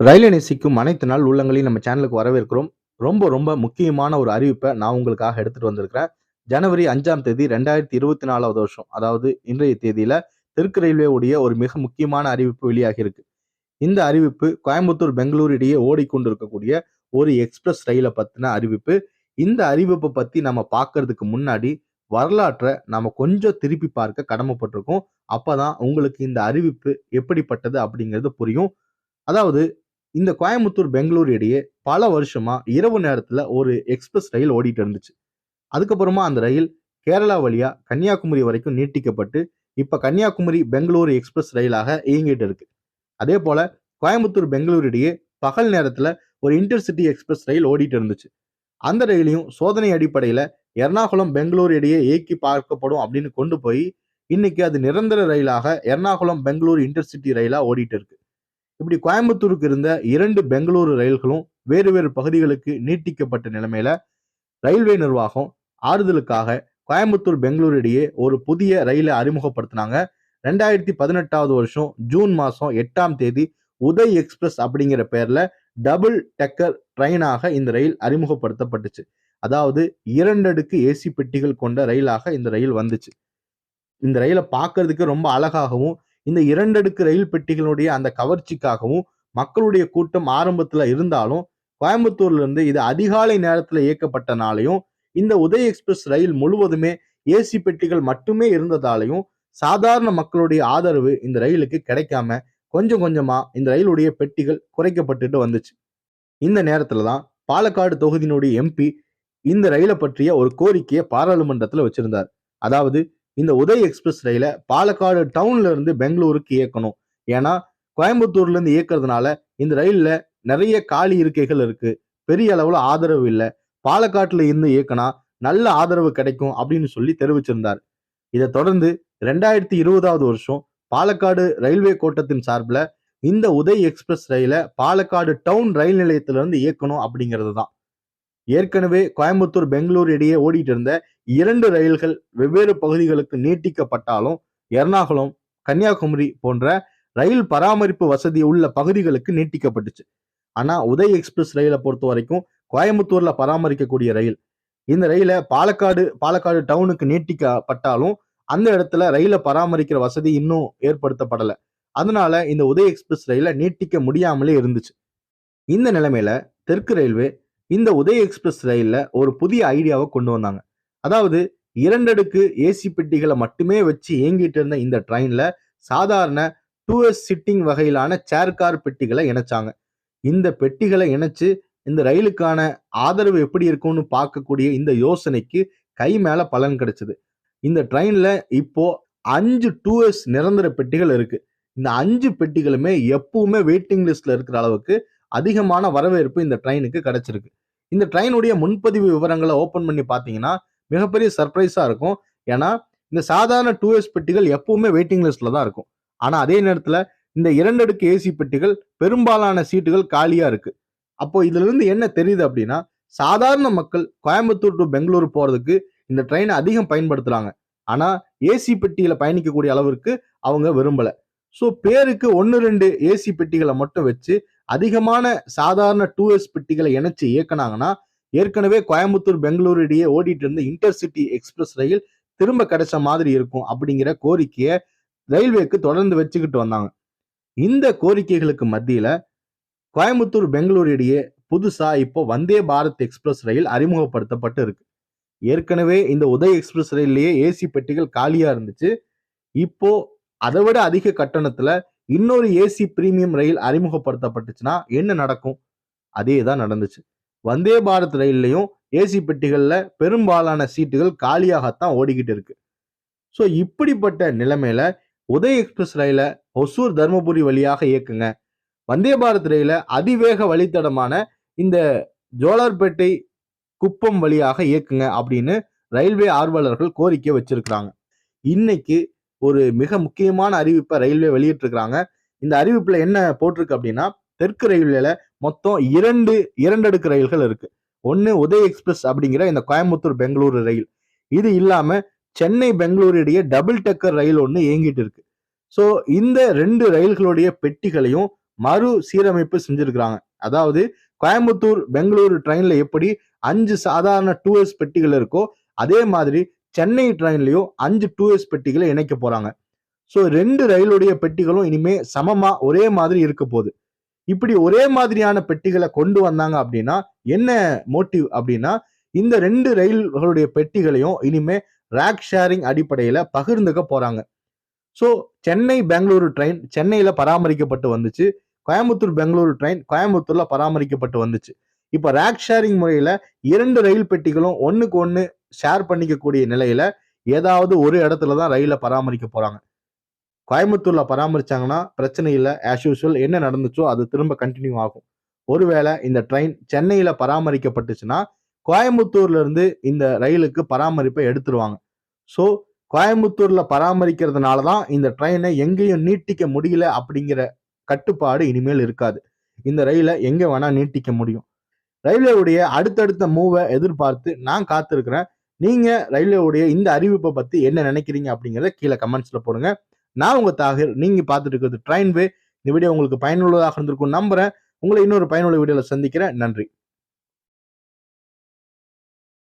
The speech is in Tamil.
ரயிலை நேசிக்கும் அனைத்து நாள் உள்ளங்களையும் நம்ம சேனலுக்கு வரவேற்கிறோம். ரொம்ப, ரொம்ப முக்கியமான ஒரு அறிவிப்பை நான் உங்களுக்காக எடுத்துட்டு வந்திருக்கிறேன். ஜனவரி அஞ்சாம் தேதி 2024வது வருஷம். அதாவது இன்றைய தேதியில தெற்கு ரயில்வே உடைய ஒரு மிக முக்கியமான அறிவிப்பு வெளியாகியிருக்கு. இந்த அறிவிப்பு கோயம்புத்தூர், பெங்களூர் இடையே ஓடிக்கொண்டிருக்கக்கூடிய ஒரு எக்ஸ்பிரஸ் ரயிலை பத்தின அறிவிப்பு. இந்த அறிவிப்பை பத்தி நம்ம பார்க்கறதுக்கு முன்னாடி, வரலாற்றை நம்ம கொஞ்சம் திருப்பி பார்க்க கடமைப்பட்டிருக்கோம். அப்பதான் உங்களுக்கு இந்த அறிவிப்பு எப்படிப்பட்டது அப்படிங்கிறது புரியும். அதாவது இந்த கோயம்புத்தூர், பெங்களூர் இடையே பல வருஷமா இரவு நேரத்துல ஒரு எக்ஸ்பிரஸ் ரயில் ஓடிட்டு இருந்துச்சு. அதுக்கப்புறமா அந்த ரயில் கேரளா வழியா கன்னியாகுமரி வரைக்கும் நீட்டிக்கப்பட்டு, இப்ப கன்னியாகுமரி, பெங்களூரு எக்ஸ்பிரஸ் ரயிலாக இயங்கிட்டு இருக்கு. அதேபோல கோயம்புத்தூர், பெங்களூர் இடையே பகல் நேரத்துல ஒரு இன்டர்சிட்டி எக்ஸ்பிரஸ் ரயில் ஓடிட்டு இருந்துச்சு. அந்த ரயிலையும் சோதனை அடிப்படையில எர்ணாகுளம், பெங்களூர் இடையே இயக்கி பார்க்கப்படும் அப்படின்னு கொண்டு போய், இன்னைக்கு அது நிரந்தர ரயிலாக எர்ணாகுளம், பெங்களூர் இன்டர்சிட்டி ரயிலா ஓடிட்டு இருக்கு. இப்படி கோயம்புத்தூருக்கு இருந்த இரண்டு பெங்களூரு ரயில்களும் வேறு வேறு பகுதிகளுக்கு நீட்டிக்கப்பட்ட நிலைமையில, ரயில்வே நிர்வாகம் ஆறுதலுக்காக கோயம்புத்தூர், பெங்களூர் இடையே ஒரு புதிய ரயில அறிமுகப்படுத்துனாங்க. 2018வது வருஷம் ஜூன் மாதம் எட்டாம் தேதி உதய் எக்ஸ்பிரஸ் அப்படிங்கிற பேர்ல டபுள் டெக்கர் ட்ரெயினாக இந்த ரயில் அறிமுகப்படுத்தப்பட்டுச்சு. அதாவது இரண்டடுக்கு ஏசி பெட்டிகள் கொண்ட ரயிலாக இந்த ரயில் வந்துச்சு. இந்த ரயிலை பார்க்கறதுக்கு ரொம்ப அழகாகவும், இந்த இரண்டடுக்கு ரயில் பெட்டிகளுடைய அந்த கவர்ச்சிக்காகவும் மக்களுடைய கூட்டம் ஆரம்பத்துல இருந்தாலும், கோயம்புத்தூர்ல இருந்து இது அதிகாலை நேரத்துல இயக்கப்பட்டனாலையும் இந்த உதய் எக்ஸ்பிரஸ் ரயில் முழுவதுமே ஏசி பெட்டிகள் மட்டுமே இருந்ததாலையும் சாதாரண மக்களுடைய ஆதரவு இந்த ரயிலுக்கு கிடைக்காம, கொஞ்சம் கொஞ்சமா இந்த ரயிலுடைய பெட்டிகள் குறைக்கப்பட்டுட்டு வந்துச்சு. இந்த நேரத்துல தான் பாலக்காடு தொகுதியினுடைய எம்பி இந்த ரயிலை பற்றிய ஒரு கோரிக்கையை பாராளுமன்றத்துல வச்சிருந்தார். அதாவது இந்த உதய் எக்ஸ்பிரஸ் ரயில பாலக்காடு டவுன்ல இருந்து பெங்களூருக்கு இயக்கணும். ஏன்னா, கோயம்புத்தூர்ல இருந்து இயக்கறதுனால இந்த ரயில்ல நிறைய காலி இருக்கைகள் இருக்கு. பெரிய அளவுல ஆதரவு இல்லை பாலக்காட்டுல இருந்து இயக்குனா நல்ல ஆதரவு கிடைக்கும் அப்படின்னு சொல்லி தெரிவிச்சிருந்தார். இதை தொடர்ந்து 2020வது வருஷம் பாலக்காடு ரயில்வே கோட்டத்தின் சார்பில் இந்த உதய் எக்ஸ்பிரஸ் ரயில பாலக்காடு டவுன் ரயில் நிலையத்திலிருந்து இயக்கணும் அப்படிங்கிறது தான். ஏற்கனவே கோயம்புத்தூர், பெங்களூர் இடையே ஓடிட்டு இருந்த இரண்டு ரயில்கள் வெவ்வேறு பகுதிகளுக்கு நீட்டிக்கப்பட்டாலும், எர்ணாகுளம், கன்னியாகுமரி போன்ற ரயில் பராமரிப்பு வசதி உள்ள பகுதிகளுக்கு நீட்டிக்கப்பட்டுச்சு. ஆனா, உதய் எக்ஸ்பிரஸ் ரயிலை பொறுத்த வரைக்கும் கோயம்புத்தூர்ல பராமரிக்கக்கூடிய ரயில். இந்த ரயிலை பாலக்காடு பாலக்காடு டவுனுக்கு நீட்டிக்கப்பட்டாலும், அந்த இடத்துல ரயிலை பராமரிக்கிற வசதி இன்னும் ஏற்படுத்தப்படல. அதனால இந்த உதய் எக்ஸ்பிரஸ் ரயிலை நீட்டிக்க முடியாமலே இருந்துச்சு. இந்த நிலைமையில தெற்கு ரயில்வே இந்த உதய் எக்ஸ்பிரஸ் ரயில்ல ஒரு புதிய ஐடியாவை கொண்டு வந்தாங்க. அதாவது இரண்டடுக்கு ஏசி பெட்டிகளை மட்டுமே வச்சு இயங்கிட்டு இருந்த இந்த ட்ரெயின்ல சாதாரண 2எஸ் சிட்டிங் வகையிலான சேர் கார் பெட்டிகளை இணைச்சாங்க. இந்த பெட்டிகளை இணைச்சு இந்த ரயிலுக்கான ஆதரவு எப்படி இருக்கும்னு பார்க்கக்கூடிய இந்த யோசனைக்கு கை மேல பலன் கிடைச்சது. இந்த ட்ரெயின்ல இப்போ 5 2எஸ் நிரந்தர பெட்டிகள் இருக்கு. இந்த அஞ்சு பெட்டிகளுமே எப்பவுமே வெயிட்டிங் லிஸ்ட்ல இருக்கிற அளவுக்கு அதிகமான வரவேற்பு இந்த ட்ரெயினுக்கு கிடைச்சிருக்கு. இந்த ட்ரெயினுடைய முன்பதிவு விவரங்களை ஓப்பன் பண்ணி பார்த்தீங்கன்னா, மிகப்பெரிய சர்ப்ரைஸாக இருக்கும். ஏன்னா, இந்த சாதாரண டூ எஸ் பெட்டிகள் எப்பவுமே வெயிட்டிங் லிஸ்ட்ல தான் இருக்கும். ஆனால் அதே நேரத்தில் இந்த 2 அடுக்கு ஏசி பெட்டிகள் பெரும்பாலான சீட்டுகள் காலியாக இருக்கு. அப்போ இதிலிருந்து என்ன தெரியுது அப்படின்னா, சாதாரண மக்கள் கோயம்புத்தூர் டூ பெங்களூர் போகிறதுக்கு இந்த ட்ரெயினை அதிகம் பயன்படுத்துகிறாங்க ஆனால் ஏசி பெட்டியில் பயணிக்கக்கூடிய அளவிற்கு அவங்க விரும்பல. ஸோ பேருக்கு 1, 2 ஏசி பெட்டிகளை மட்டும் வச்சு அதிகமான சாதாரண டூ எஸ் பெட்டிகளை இணைச்சு இயக்குனாங்கன்னா, ஏற்கனவே கோயம்புத்தூர், பெங்களூரு இடையே ஓடிட்டு இருந்த இன்டர்சிட்டி எக்ஸ்பிரஸ் ரயில் திரும்ப கிடைச்ச மாதிரி இருக்கும் அப்படிங்கிற கோரிக்கையை ரயில்வேக்கு தொடர்ந்து வச்சுக்கிட்டு வந்தாங்க. இந்த கோரிக்கைகளுக்கு மத்தியில கோயம்புத்தூர், பெங்களூரு இடையே புதுசா இப்போ வந்தே பாரத் எக்ஸ்பிரஸ் ரயில் அறிமுகப்படுத்தப்பட்டு இருக்கு. ஏற்கனவே இந்த உதய் எக்ஸ்பிரஸ் ரயில்லயே ஏசி பெட்டிகள் காலியா இருந்துச்சு. இப்போ அதை விட அதிக கட்டணத்துல இன்னொரு ஏசி பிரீமியம் ரயில் அறிமுகப்படுத்தப்பட்டுச்சுன்னா என்ன நடக்கும்? அதே தான் நடந்துச்சு. வந்தே பாரத் ரயில்லையும் ஏசி பெட்டிகளில் பெரும்பாலான சீட்டுகள் காலியாகத்தான் ஓடிக்கிட்டு இருக்கு. ஸோ இப்படிப்பட்ட நிலைமையில உதய் எக்ஸ்பிரஸ் ரயில ஒசூர், தர்மபுரி வழியாக இயக்குங்க. வந்தே பாரத் ரயில அதிவேக வழித்தடமான இந்த ஜோலார்பேட்டை, குப்பம் வழியாக இயக்குங்க அப்படின்னு ரயில்வே ஆர்வலர்கள் கோரிக்கை வச்சிருக்கிறாங்க இன்னைக்கு ஒரு மிக முக்கியமான அறிவிப்பை ரயில்வே வெளியிட்டிருக்கிறாங்க இந்த அறிவிப்புல என்ன போட்டிருக்கு அப்படின்னா, தெற்கு ரயில்வேல மொத்தம் 2 2 அடுக்கு ரயில்கள் இருக்கு. ஒன்று உதய் எக்ஸ்பிரஸ் அப்படிங்கிற இந்த கோயம்புத்தூர், பெங்களூரு ரயில். இது இல்லாம சென்னை, பெங்களூர் இடையே டபுள் டெக்கர் ரயில் ஒண்ணு இயங்கிட்டு இருக்கு. ஸோ இந்த ரெண்டு ரயில்களுடைய பெட்டிகளையும் மறு சீரமைப்பு செஞ்சிருக்கிறாங்க அதாவது கோயம்புத்தூர் பெங்களூரு ட்ரெயின்ல எப்படி அஞ்சு சாதாரண டூஎஸ் பெட்டிகள் இருக்கோ அதே மாதிரி சென்னை ட்ரெயின்லயும் அஞ்சு டூஎஸ் பெட்டிகளை இணைக்க போறாங்க ஸோ ரெண்டு ரயிலுடைய பெட்டிகளும் இனிமே சமமா ஒரே மாதிரி இருக்க போகுது இப்படி ஒரே மாதிரியான பெட்டிகளை கொண்டு வந்தாங்க அப்படின்னா என்ன மோட்டிவ் அப்படின்னா இந்த ரெண்டு ரயில்களுடைய பெட்டிகளையும் இனிமே ரேக் ஷேரிங் அடிப்படையில பகிர்ந்துக்க போறாங்க. ஸோ சென்னை பெங்களூரு ட்ரெயின் சென்னையில பராமரிக்கப்பட்டு வந்துச்சு. கோயம்புத்தூர் பெங்களூரு ட்ரெயின் கோயம்புத்தூர்ல பராமரிக்கப்பட்டு வந்துச்சு. இப்போ ரேக் ஷேரிங் முறையில இரண்டு ரயில் பெட்டிகளும் ஒன்றுக்கு ஒன்று ஷேர் பண்ணிக்கக்கூடிய நிலையில ஏதாவது ஒரு இடத்துல தான் ரயிலை பராமரிக்க போறாங்க. கோயம்புத்தூர்ல பராமரிச்சாங்கன்னா பிரச்சனை இல்லை. ஆஸ் யூஸ்வல் என்ன நடந்துச்சோ அது திரும்ப கண்டினியூ ஆகும். ஒருவேளை இந்த ட்ரெயின் சென்னையில பராமரிக்கப்பட்டுச்சுன்னா கோயம்புத்தூர்ல இருந்து இந்த ரயிலுக்கு பராமரிப்பை எடுத்துருவாங்க. ஸோ கோயம்புத்தூர்ல பராமரிக்கிறதுனால தான் இந்த ட்ரெயினை எங்கேயும் நீட்டிக்க முடியல அப்படிங்கிற கட்டுப்பாடு இனிமேல் இருக்காது. இந்த ரயிலை எங்க வேணா நீட்டிக்க முடியும். ரயில்வேவுடைய அடுத்தடுத்த மூவை எதிர்பார்த்து நான் காத்திருக்கிறேன். நீங்க ரயில்வேவுடைய இந்த அறிவிப்பை பத்தி என்ன நினைக்கிறீங்க அப்படிங்கிறத கீழே கமெண்ட்ஸ்ல போடுங்க. நான் உங்கள் தாகிர் நீங்கள் பார்த்துட்டு இருக்கிறது ட்ரெயின் இந்த வீடியோ உங்களுக்கு பயனுள்ளதாக இருந்திருக்கும் நம்புகிறேன் உங்களை இன்னொரு பயனுள்ள வீடியோவில் சந்திக்கிறேன். நன்றி.